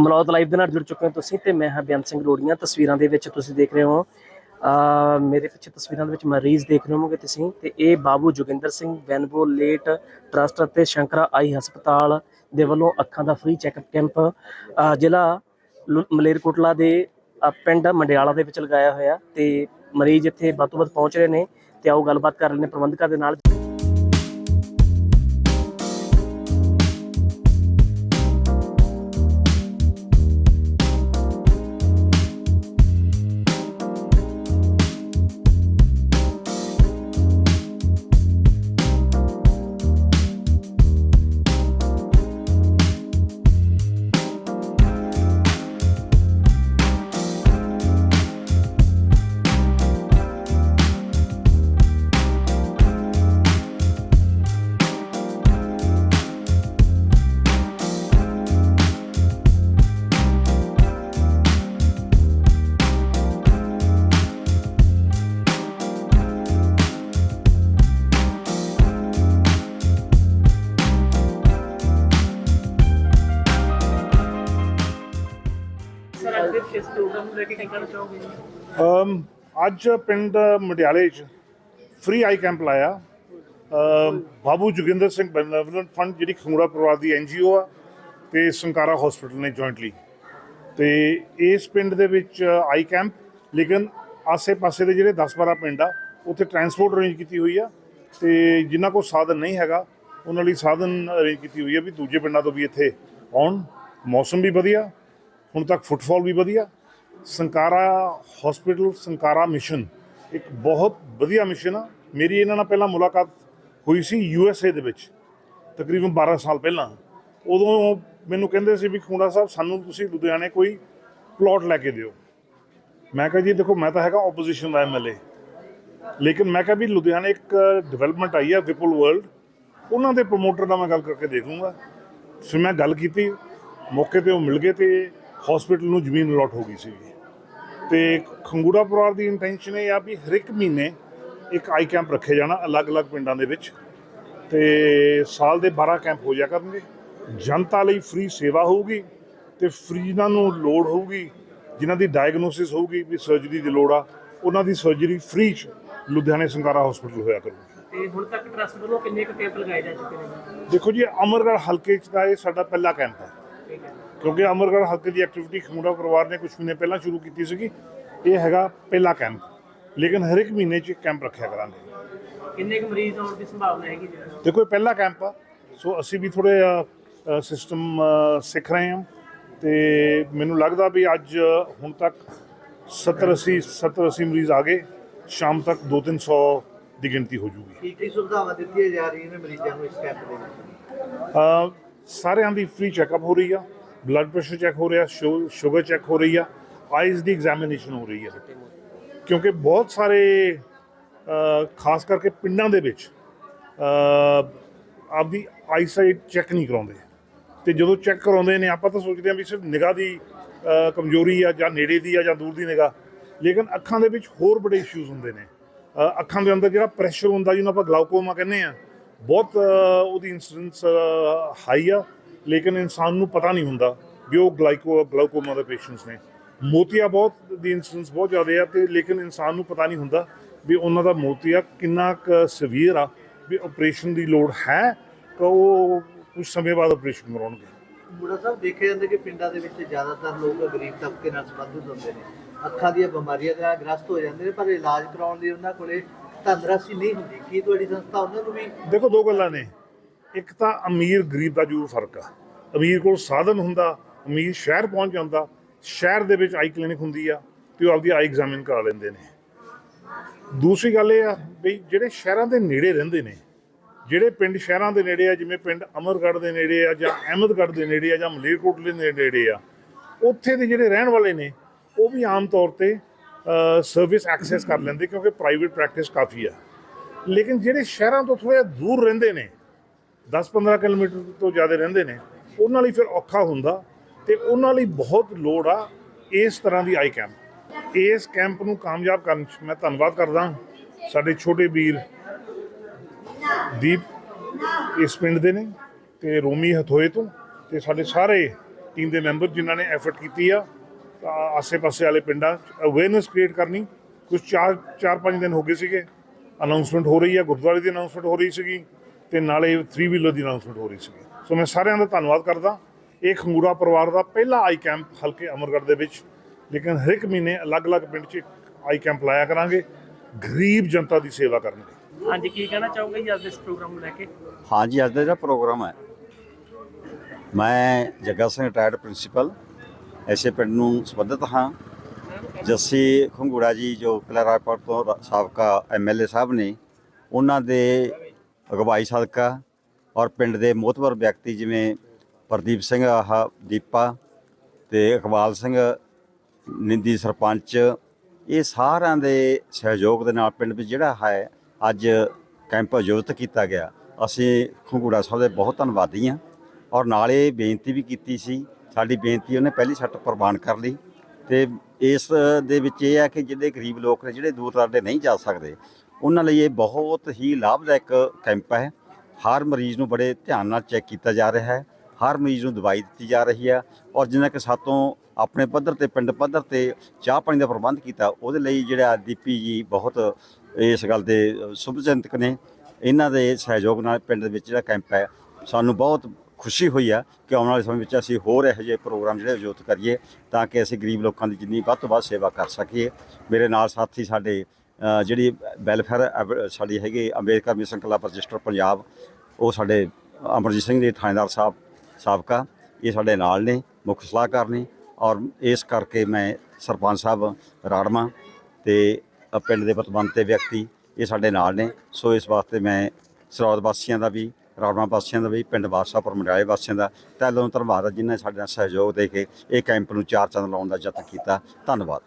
Malaud live ਦੇ ਨਾਲ ਜੁੜ ਚੁੱਕੇ ਹੋ ਤੁਸੀਂ ਤੇ ਮੈਂ ਹਾਂ ਬਿਆਨ ਸਿੰਘ ਰੋੜੀਆਂ ਤਸਵੀਰਾਂ ਦੇ ਵਿੱਚ ਤੁਸੀਂ ਦੇਖ ਰਹੇ ਹੋ ਅ ਮੇਰੇ ਪਿੱਛੇ ਤਸਵੀਰਾਂ ਦੇ ਵਿੱਚ ਮਰੀਜ਼ ਦੇਖ ਰਹੇ ਹੋਵੋਗੇ ਤੁਸੀਂ ਤੇ ਇਹ ਬਾਬੂ ਜੋਗਿੰਦਰ ਸਿੰਘ ਵੈਨਬੋ ਲੇਟ ਟਰਸਟ ਅਤੇ ਸ਼ੰਕਰਾ ਆਈ ਹਸਪਤਾਲ ਦੇ ਵੱਲੋਂ ਅੱਖਾਂ ਦਾ ਫ੍ਰੀ ਚੈੱਕਅਪ ਕੈਂਪ ਜ਼ਿਲ੍ਹਾ ਲੁ- ਮਲੇਰਕੋਟਲਾ ਦੇ ਪਿੰਡ ਮੰਡਿਆਲਾ ਦੇ ਵਿੱਚ ਲਗਾਇਆ ਹੋਇਆ ਤੇ ਮਰੀਜ਼ ਇੱਥੇ ਵੱਧ ਤੋਂ ਵੱਧ ਪਹੁੰਚ ਰਹੇ ਨੇ ਤੇ ਆਓ ਗੱਲਬਾਤ ਕਰ ਲੈਂਦੇ ਪ੍ਰਬੰਧਕਾਂ ਦੇ ਨਾਲ। ਲੈ ਕੇ ਕੀ ਕਹਿਣਾ ਚਾਹੋਗੇ ਅਮ, ਅੱਜ ਪਿੰਡ ਮਟਿਆਲੇ 'ਚ ਫ੍ਰੀ ਆਈ ਕੈਂਪ ਲਾਇਆ। Um, Babu Joginder Singh benevolent fund ਜਿਹੜੀ ਖੰਗੂੜਾ ਪਰਿਵਾਰ ਦੀ ਐਨਜੀਓ ਆ ਤੇ ਸੰਕਾਰਾ ਹਸਪੀਟਲ ਨੇ ਜੁਆਇੰਟਲੀ ਤੇ ਇਸ ਪਿੰਡ ਦੇ ਵਿੱਚ ਆਈ ਕੈਂਪ ਲੇਕਿਨ ਆਸੇ-ਪਾਸੇ ਦੇ ਜਿਹੜੇ 10-12 ਪਿੰਡ ਆ, ਉੱਥੇ ਟਰਾਂਸਪੋਰਟ ਅਰੇਂਜ ਕੀਤੀ ਹੋਈ ਆ ਤੇ ਜਿਨ੍ਹਾਂ ਕੋਲ ਸਾਧਨ ਨਹੀਂ ਹੈਗਾ, ਉਹਨਾਂ ਲਈ ਸਾਧਨ ਅਰੇਂਜ ਕੀਤੀ ਹੋਈ ਆ ਵੀ ਦੂਜੇ ਪਿੰਡਾਂ ਤੋਂ ਵੀ ਇੱਥੇ ਆਉਣ। ਮੌਸਮ ਵੀ ਵਧੀਆ, ਹੁਣ ਤੱਕ ਫੁੱਟਫਾਲ ਵੀ ਵਧੀਆ। ਸੰਕਾਰਾ ਹਸਪੀਟਲ ਸੰਕਾਰਾ ਮਿਸ਼ਨ ਇੱਕ ਬਹੁਤ ਵਧੀਆ ਮਿਸ਼ਨ ਆ। ਮੇਰੀ ਇਹਨਾਂ ਨਾਲ ਪਹਿਲਾਂ ਮੁਲਾਕਾਤ ਹੋਈ ਸੀ ਯੂ ਐਸ ਏ ਦੇ ਵਿੱਚ, ਤਕਰੀਬਨ 12 ਸਾਲ ਪਹਿਲਾਂ। ਉਦੋਂ ਮੈਨੂੰ ਕਹਿੰਦੇ ਸੀ ਵੀ ਖੂੰਡਾ ਸਾਹਿਬ, ਸਾਨੂੰ ਤੁਸੀਂ ਲੁਧਿਆਣੇ ਕੋਈ ਪਲਾਟ ਲੈ ਕੇ ਦਿਓ। ਮੈਂ ਕਿਹਾ ਜੀ, ਦੇਖੋ, ਮੈਂ ਤਾਂ ਹੈਗਾ ਆਪੋਜੀਸ਼ਨ ਦਾ ਐਮਐਲਏ ਲੇਕਿਨ ਮੈਂ ਕਿਹਾ ਵੀ ਲੁਧਿਆਣੇ ਇੱਕ ਡਿਵੈਲਪਮੈਂਟ ਆਈ ਆ ਵਿਪੁਲ ਵਰਲਡ ਉਹਨਾਂ ਦੇ ਪ੍ਰੋਮੋਟਰ ਨਾਲ ਮੈਂ ਗੱਲ ਕਰਕੇ ਦੇਖੂੰਗਾ ਫਿਰ ਮੈਂ ਗੱਲ ਕੀਤੀ। ਮੌਕੇ ਤੇ ਉਹ ਮਿਲ ਗਏ ਤੇ ਹਸਪੀਟਲ ਨੂੰ ਜ਼ਮੀਨ ਅਲਾਟ ਹੋ ਗਈ ਸੀਗੀ। ਤੇ ਖੰਗੂੜਾ ਪਰਿਵਾਰ ਦੀ ਇੰਟੈਂਸ਼ਨ ਇਹ ਆ ਵੀ ਹਰ ਇੱਕ ਮਹੀਨੇ ਇੱਕ ਆਈ ਕੈਂਪ ਰੱਖੇ ਜਾਣਾ ਅਲੱਗ-ਅਲੱਗ ਪਿੰਡਾਂ ਦੇ ਵਿੱਚ। ਤੇ ਸਾਲ ਦੇ 12 ਕੈਂਪ ਹੋ ਜਾ ਕਰਨਗੇ। ਜਨਤਾ ਲਈ ਫ੍ਰੀ ਸੇਵਾ ਹੋਊਗੀ ਤੇ ਫ੍ਰੀ ਇਹਨਾਂ ਨੂੰ ਲੋੜ ਹੋਊਗੀ ਜਿਨ੍ਹਾਂ ਦੀ ਡਾਇਗਨੋਸਿਸ ਹੋਊਗੀ ਵੀ ਸਰਜਰੀ ਦੀ ਲੋੜ ਆ ਉਹਨਾਂ ਦੀ ਸਰਜਰੀ ਫ੍ਰੀ ਚ ਲੁਧਿਆਣੇ ਸੰਕਾਰਾ ਹਸਪੀਟਲ ਹੋਇਆ ਕਰੂਗੀ। ਤੇ ਹੁਣ ਤੱਕ ਟਰਸਟ ਵੱਲੋਂ ਕਿੰਨੇ ਕੁ ਕੈਂਪ ਲਗਾਏ ਜਾ ਚੁੱਕੇ ਨੇ? ਦੇਖੋ ਜੀ ਅਮਰਗੜ੍ਹ ਹਲਕੇ ਚ ਦਾ ਇਹ ਸਾਡਾ ਪਹਿਲਾ ਕੈਂਪ ਹੈ ਠੀਕ ਹੈ। ਕਿਉਂਕਿ ਅਮਰਗੜ੍ਹ ਹਲਕੇ ਦੀ ਐਕਟੀਵਿਟੀ ਖੰਗੂੜਾ ਪਰਿਵਾਰ ਨੇ ਕੁਝ ਮਹੀਨੇ ਪਹਿਲਾਂ ਸ਼ੁਰੂ ਕੀਤੀ ਸੀਗੀ। ਇਹ ਹੈਗਾ ਪਹਿਲਾ ਕੈਂਪ ਲੇਕਿਨ ਹਰ ਇੱਕ ਮਹੀਨੇ 'ਚ ਇੱਕ ਕੈਂਪ ਰੱਖਿਆ ਕਰਾਂਗੇ। ਕਿੰਨੇ ਕੁ ਮਰੀਜ਼ ਆਉਣ ਦੀ ਸੰਭਾਵਨਾ ਹੈਗੀ ਜੀ? ਦੇਖੋ ਇਹ ਪਹਿਲਾ ਕੈਂਪ ਆ। ਸੋ ਅਸੀਂ ਵੀ ਥੋੜੇ ਸਿਸਟਮ ਸਿੱਖ ਰਹੇ ਹਾਂ। ਤੇ ਮੈਨੂੰ ਲੱਗਦਾ ਵੀ ਅੱਜ ਹੁਣ ਤੱਕ 70 80 70 80 ਮਰੀਜ਼ ਆ ਗਏ। ਸ਼ਾਮ ਤੱਕ 2-300 ਦੀ ਗਿਣਤੀ ਹੋ ਜੂਗੀ। ਕੀ ਕੀ ਸੁਵਿਧਾਵਾਂ ਦਿੱਤੀਆਂ ਜਾ ਰਹੀਆਂ ਨੇ ਮਰੀਜ਼ਾਂ ਨੂੰ ਇਸ ਕੈਂਪ ਦੇ ਵਿੱਚ? ਅ, ਸਾਰਿਆਂ ਦੀ ਫ੍ਰੀ ਚੈੱਕਅਪ ਹੋ ਰਹੀ ਆ। ਬਲੱਡ ਪ੍ਰੈਸ਼ਰ ਚੈੱਕ ਹੋ ਰਿਹਾ ਸ਼ੂਗਰ ਚੈੱਕ ਹੋ ਰਹੀ ਆ ਆਈਜ਼ ਦੀ ਐਗਜ਼ਾਮੀਨੇਸ਼ਨ ਹੋ ਰਹੀ ਆ। ਕਿਉਂਕਿ ਬਹੁਤ ਸਾਰੇ ਖਾਸ ਕਰਕੇ ਪਿੰਡਾਂ ਦੇ ਵਿੱਚ ਆਪਦੀ ਆਈਸਾਈਟ ਚੈੱਕ ਨਹੀਂ ਕਰਾਉਂਦੇ। ਤੇ ਜਦੋਂ ਚੈੱਕ ਕਰਾਉਂਦੇ ਨੇ ਆਪਾਂ ਤਾਂ ਸੋਚਦੇ ਹਾਂ ਵੀ ਸਿਰਫ ਨਿਗਾਹ ਦੀ ਕਮਜ਼ੋਰੀ ਆ ਜਾਂ ਨੇੜੇ ਦੀ ਆ ਜਾਂ ਦੂਰ ਦੀ ਨਿਗਾਹ। ਲੇਕਿਨ ਅੱਖਾਂ ਦੇ ਵਿੱਚ ਹੋਰ ਬੜੇ ਇਸ਼ੂਜ਼ ਹੁੰਦੇ ਨੇ। ਅੱਖਾਂ ਦੇ ਅੰਦਰ ਜਿਹੜਾ ਪ੍ਰੈਸ਼ਰ ਹੁੰਦਾ ਜਿਹਨੂੰ ਆਪਾਂ ਗਲਾਊਕੋਮਾ ਕਹਿੰਦੇ ਆ ਬਹੁਤ ਉਹਦੀ ਇਨਸੀਡੈਂਸ ਹਾਈ ਆ। ਲੇਕਿਨ ਇਨਸਾਨ ਨੂੰ ਪਤਾ ਨਹੀਂ ਹੁੰਦਾ ਵੀ ਉਹ ਗਲਾਈਕੋ ਗਲਾਊਕੋਮਾ ਦੇ ਪੇਸ਼ੈਂਟਸ ਨੇ। ਮੋਤੀਆ ਬਹੁਤ ਦੀ ਇਨਸੀਡੈਂਸ ਬਹੁਤ ਜ਼ਿਆਦਾ ਆ ਤੇ ਲੇਕਿਨ ਇਨਸਾਨ ਨੂੰ ਪਤਾ ਨਹੀਂ ਹੁੰਦਾ ਵੀ ਉਹਨਾਂ ਦਾ ਮੋਤੀਆ ਕਿੰਨਾ ਕੁ ਸਵੀਅਰ ਆ ਵੀ ਆਪਰੇਸ਼ਨ ਦੀ ਲੋੜ ਹੈ ਤਾਂ ਉਹ ਕੁਝ ਸਮੇਂ ਬਾਅਦ ਆਪਰੇਸ਼ਨ ਕਰਾਉਣਗੇ। ਬੁੜਾ ਸਾਹਿਬ ਦੇਖਿਆ ਜਾਂਦਾ ਕਿ ਪਿੰਡਾਂ ਦੇ ਵਿੱਚ ਜ਼ਿਆਦਾਤਰ ਲੋਕ ਗਰੀਬ ਤਬਕੇ ਨਾਲ ਸੰਬੰਧਿਤ ਹੁੰਦੇ ਨੇ। ਅੱਖਾਂ ਦੀਆਂ ਬਿਮਾਰੀਆਂ ਦੇ ਨਾਲ ਗ੍ਰਸਤ ਹੋ ਜਾਂਦੇ ਨੇ ਪਰ ਇਲਾਜ ਕਰਾਉਣ ਲਈ ਉਹਨਾਂ ਕੋਲੇ ਧਨਰਾਸ਼ੀ ਨਹੀਂ ਹੁੰਦੀ। ਕੀ ਤੁਹਾਡੀ ਸੰਸਥਾ ਉਹਨਾਂ ਨੂੰ ਵੀ ਦੇਖੋ ਦੋ ਗੱਲਾਂ ਨੇ। ਇੱਕ ਤਾਂ ਅਮੀਰ ਗਰੀਬ ਦਾ ਜ਼ਰੂਰ ਫ਼ਰਕ ਆ। ਅਮੀਰ ਕੋਲ ਸਾਧਨ ਹੁੰਦਾ, ਅਮੀਰ ਸ਼ਹਿਰ ਪਹੁੰਚ ਜਾਂਦਾ, ਸ਼ਹਿਰ ਦੇ ਵਿੱਚ ਆਈ ਕਲੀਨਿਕ ਹੁੰਦੀ ਆ ਤੇ ਉਹ ਆਪਦੀ ਆਈ ਐਗਜ਼ਾਮਿਨ ਕਰਾ ਲੈਂਦੇ ਨੇ। ਦੂਸਰੀ ਗੱਲ ਇਹ ਆ ਵੀ ਜਿਹੜੇ ਸ਼ਹਿਰਾਂ ਦੇ ਨੇੜੇ ਰਹਿੰਦੇ ਨੇ, ਜਿਹੜੇ ਪਿੰਡ ਸ਼ਹਿਰਾਂ ਦੇ ਨੇੜੇ ਆ, ਜਿਵੇਂ ਪਿੰਡ ਅਮਰਗੜ੍ਹ ਦੇ ਨੇੜੇ ਆ ਜਾਂ ਅਹਿਮਦਗੜ੍ਹ ਦੇ ਨੇੜੇ ਆ ਜਾਂ ਮਲੇਰਕੋਟਲੇ ਦੇ ਨੇੜੇ ਆ, ਉੱਥੇ ਦੇ ਜਿਹੜੇ ਰਹਿਣ ਵਾਲੇ ਨੇ, ਉਹ ਵੀ ਆਮ ਤੌਰ ਤੇ ਸਰਵਿਸ ਐਕਸੈਸ ਕਰ ਲੈਂਦੇ ਕਿਉਂਕਿ ਪ੍ਰਾਈਵੇਟ ਪ੍ਰੈਕਟਿਸ ਕਾਫੀ ਆ। ਲੇਕਿਨ ਜਿਹੜੇ ਸ਼ਹਿਰਾਂ ਤੋਂ ਥੋੜ੍ਹਾ ਦੂਰ ਰਹਿੰਦੇ ਨੇ 10-15 ਕਿਲੋਮੀਟਰ ਤੋਂ ਜ਼ਿਆਦਾ ਰਹਿੰਦੇ ਨੇ, ਉਹਨਾਂ ਲਈ ਫਿਰ ਔਖਾ ਹੁੰਦਾ ਤੇ ਉਹਨਾਂ ਲਈ ਬਹੁਤ ਲੋੜ ਆ ਇਸ ਤਰ੍ਹਾਂ ਦੀ ਆਈ ਕੈਂਪ। ਇਸ ਕੈਂਪ ਨੂੰ ਕਾਮਯਾਬ ਕਰਨ 'ਚ ਮੈਂ ਧੰਨਵਾਦ ਕਰਦਾ ਸਾਡੇ ਛੋਟੇ ਵੀਰ ਦੀਪ ਇਸ ਪਿੰਡ ਦੇ ਨੇ ਤੇ ਰੋਮੀ ਹਥੋਏ ਤੋਂ ਤੇ ਸਾਡੇ ਸਾਰੇ ਟੀਮ ਦੇ ਮੈਂਬਰ ਜਿਨ੍ਹਾਂ ਨੇ ਐਫਰਟ ਕੀਤੀ ਆ ਆਸੇ-ਪਾਸੇ ਵਾਲੇ ਪਿੰਡਾਂ 'ਚ ਅਵੇਅਰਨੈਸ ਕ੍ਰੀਏਟ ਕਰਨੀ। ਕੁਝ 4 4-5 ਦਿਨ ਹੋ ਗਏ ਸੀਗੇ ਅਨਾਉਂਸਮੈਂਟ ਹੋ ਰਹੀ ਆ, ਗੁਰਦੁਆਰੇ ਦੀ ਅਨਾਉਂਸਮੈਂਟ ਹੋ ਰਹੀ ਸੀਗੀ। ਤੇ ਨਾਲੇ 3 ਵੀਲਰ ਦੀ ਅਨਾਉਂਸਮੈਂਟ ਹੋ ਰਹੀ ਸੀਗੀ। ਸੋ ਮੈਂ ਸਾਰਿਆਂ ਦਾ ਧੰਨਵਾਦ ਕਰਦਾ। ਇਹ ਖੰਗੂਰਾ ਪਰਿਵਾਰ ਦਾ ਪਹਿਲਾ ਆਈ ਕੈਂਪ ਹਲਕੇ ਅਮਰਗੜ੍ਹ ਦੇ ਵਿੱਚ। ਲੇਕਿਨ ਹਰ ਇੱਕ ਮਹੀਨੇ ਅਲੱਗ-ਅਲੱਗ ਪਿੰਡ 'ਚ ਆਈ ਕੈਂਪ ਲਾਇਆ ਕਰਾਂਗੇ। ਗਰੀਬ ਜਨਤਾ ਦੀ ਸੇਵਾ ਕਰਨਗੇ। ਹਾਂਜੀ ਕੀ ਕਹਿਣਾ ਚਾਹੋਗੇ ਜੀ ਅੱਜ ਦੇ ਇਸ ਪ੍ਰੋਗਰਾਮ ਨੂੰ ਲੈ ਕੇ? ਹਾਂਜੀ ਅੱਜ ਦਾ ਜਿਹੜਾ ਪ੍ਰੋਗਰਾਮ ਹੈ ਮੈਂ ਜੱਗਾ ਸਿੰਘ ਰਿਟਾਇਰਡ ਪ੍ਰਿੰਸੀਪਲ ਐਸੇ ਪਿੰਡ ਨੂੰ ਸੰਬੰਧਿਤ ਹਾਂ। ਜੱਸੀ ਖੰਗੂੜਾ ਜੀ ਜੋ ਕਿਲ੍ਹਾ ਰਾਏਪੁਰ ਤੋਂ ਸਾਬਕਾ ਐਮਐਲਏ ਸਾਹਿਬ ਨੇ ਉਹਨਾਂ ਦੇ ਅਗਵਾਈ ਸਦਕਾ ਔਰ ਪਿੰਡ ਦੇ ਮੋਹਤਵਰ ਵਿਅਕਤੀ ਜਿਵੇਂ ਪ੍ਰਦੀਪ ਸਿੰਘ, ਆਹ ਦੀਪਾ ਤੇ ਇਕਬਾਲ ਸਿੰਘ ਨਿੰਦੀ ਸਰਪੰਚ, ਇਹ ਸਾਰਿਆਂ ਦੇ ਸਹਿਯੋਗ ਦੇ ਨਾਲ ਪਿੰਡ ਵਿੱਚ ਜਿਹੜਾ ਹੈ, ਅੱਜ ਕੈਂਪ ਆਯੋਜਿਤ ਕੀਤਾ ਗਿਆ। ਅਸੀਂ ਖੰਗੂੜਾ ਸਾਹਿਬ ਦੇ ਬਹੁਤ ਧੰਨਵਾਦੀ ਹਾਂ ਔਰ ਨਾਲੇ ਬੇਨਤੀ ਵੀ ਕੀਤੀ ਸੀ, ਸਾਡੀ ਬੇਨਤੀ ਉਹਨੇ ਪਹਿਲੀ ਸੱਟ ਪ੍ਰਵਾਨ ਕਰ ਲਈ ਤੇ ਇਸ ਦੇ ਵਿੱਚ ਇਹ ਹੈ ਕਿ ਜਿਹੜੇ ਗਰੀਬ ਲੋਕ ਨੇ, ਜਿਹੜੇ ਦੂਰ ਦਰਾਡੇ ਨਹੀਂ ਜਾ ਸਕਦੇ ਉਹਨਾਂ ਲਈ ਇਹ ਬਹੁਤ ਹੀ ਲਾਭਦਾਇਕ ਕੈਂਪ ਹੈ। ਹਰ ਮਰੀਜ਼ ਨੂੰ ਬੜੇ ਧਿਆਨ ਨਾਲ ਚੈੱਕ ਕੀਤਾ ਜਾ ਰਿਹਾ ਹੈ। ਹਰ ਮਰੀਜ਼ ਨੂੰ ਦਵਾਈ ਦਿੱਤੀ ਜਾ ਰਹੀ ਹੈ ਔਰ ਜਿੰਨਾ ਕਿ ਸਾਤੋਂ ਆਪਣੇ ਪੱਧਰ ਤੇ, ਪਿੰਡ ਪੱਧਰ ਤੇ ਚਾਹ ਪਾਣੀ ਦਾ ਪ੍ਰਬੰਧ ਕੀਤਾ, ਉਹਦੇ ਲਈ ਜਿਹੜਾ ਦੀਪੀ ਜੀ ਬਹੁਤ ਇਸ ਗੱਲ ਦੇ ਸੁਭਚਿੰਤਕ ਨੇ। ਇਹਨਾਂ ਦੇ ਸਹਿਯੋਗ ਨਾਲ ਪਿੰਡ ਦੇ ਵਿੱਚ ਜਿਹੜਾ ਕੈਂਪ ਹੈ, ਸਾਨੂੰ ਬਹੁਤ ਖੁਸ਼ੀ ਹੋਈ ਆ ਕਿ ਆਉਣ ਵਾਲੇ ਸਮੇਂ ਵਿੱਚ ਅਸੀਂ ਹੋਰ ਇਹੋ ਜਿਹੇ ਪ੍ਰੋਗਰਾਮ ਜਿਹੜੇ ਆਯੋਜਿਤ ਕਰੀਏ ਤਾਂ ਕਿ ਅਸੀਂ ਗਰੀਬ ਲੋਕਾਂ ਦੀ ਜਿੰਨੀ ਵੱਧ ਤੋਂ ਵੱਧ ਸੇਵਾ ਕਰ ਸਕੀਏ। ਮੇਰੇ ਨਾਲ ਸਾਥੀ ਸਾਡੇ ਜਿਹੜੀ ਵੈਲਫੇਅਰ ਸਾਡੀ ਹੈਗੀ Ambedkar mission club register Punjab, ਉਹ ਸਾਡੇ ਅਮਰਜੀਤ ਸਿੰਘ ਜੀ, ਥਾਣੇਦਾਰ ਸਾਹਿਬ, ਸਾਬਕਾ, ਇਹ ਸਾਡੇ ਨਾਲ ਨੇ, ਮੁੱਖ ਸਲਾਹਕਾਰ ਨੇ ਔਰ ਇਸ ਕਰਕੇ ਮੈਂ ਸਰਪੰਚ ਸਾਹਿਬ ਰਾੜਮਾ ਤੇ ਪਿੰਡ ਦੇ ਪਤਵੰਤੇ ਵਿਅਕਤੀ ਇਹ ਸਾਡੇ ਨਾਲ ਨੇ। ਸੋ ਇਸ ਵਾਸਤੇ ਮੈਂ ਸਰੌਦ ਵਾਸੀਆਂ ਦਾ ਵੀ ਰਾੜਮਾ ਵਾਸੀਆਂ ਦਾ ਵੀ, ਪਿੰਡ ਵਾਸਾਪੁਰ ਮੰਡਾਲੇ ਵਾਸੀਆਂ ਦਾ ਤਹਿ ਧੰਨਵਾਦ ਹੈ ਜਿਨ੍ਹਾਂ ਨੇ ਸਾਡੇ ਨਾਲ ਸਹਿਯੋਗ ਦੇ ਕੇ ਇਹ ਕੈਂਪ ਨੂੰ ਚਾਰ ਚੰਦ ਲਾਉਣ ਦਾ ਯਤਨ ਕੀਤਾ। ਧੰਨਵਾਦ।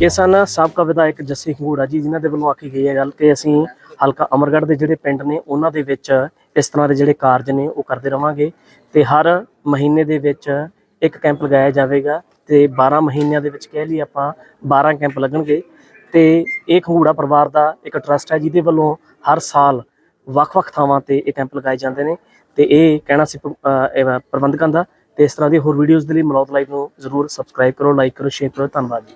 ਇਹ ਸਨ ਸਾਬਕਾ ਵਿਧਾਇਕ ਜੱਸੀ ਖੰਗੂੜਾ ਜੀ, ਜਿਨ੍ਹਾਂ ਦੇ ਵੱਲੋਂ ਆਖੀ ਗਈ ਹੈ ਗੱਲ ਕਿ ਅਸੀਂ ਹਲਕਾ ਅਮਰਗੜ੍ਹ ਦੇ ਜਿਹੜੇ ਪਿੰਡ ਨੇ, ਉਹਨਾਂ ਦੇ ਵਿੱਚ ਇਸ ਤਰ੍ਹਾਂ ਦੇ ਜਿਹੜੇ ਕਾਰਜ ਨੇ, ਉਹ ਕਰਦੇ ਰਵਾਂਗੇ ਤੇ ਹਰ ਮਹੀਨੇ ਦੇ ਵਿੱਚ ਇੱਕ ਕੈਂਪ ਲਗਾਇਆ ਜਾਵੇਗਾ ਤੇ 12 ਮਹੀਨਿਆਂ ਦੇ ਵਿੱਚ ਕਹਿ ਲਈ ਆਪਾਂ 12 ਕੈਂਪ ਲੱਗਣਗੇ ਤੇ ਇਹ ਖੰਗੂੜਾ ਪਰਿਵਾਰ ਦਾ ਇੱਕ ਟਰਸਟ ਹੈ, ਜਿਹਦੇ ਵੱਲੋਂ ਹਰ ਸਾਲ ਵੱਖ-ਵੱਖ ਥਾਵਾਂ ਤੇ ਇਹ ਕੈਂਪ ਲਗਾਏ ਜਾਂਦੇ ਨੇ ਤੇ ਇਹ ਕਹਿਣਾ ਸੀ ਪ੍ਰਬੰਧਕਾਂ ਦਾ ਤੇ ਇਸ ਤਰ੍ਹਾਂ ਦੀ ਹੋਰ ਵੀਡੀਓਜ਼ ਦੇ ਲਈ ਮਲੌਤ ਲਾਈਵ ਨੂੰ ਜ਼ਰੂਰ ਸਬਸਕ੍ਰਾਈਬ ਕਰੋ ਲਾਈਕ ਕਰੋ ਸ਼ੇਅਰ ਕਰੋ, ਧੰਨਵਾਦ ਜੀ।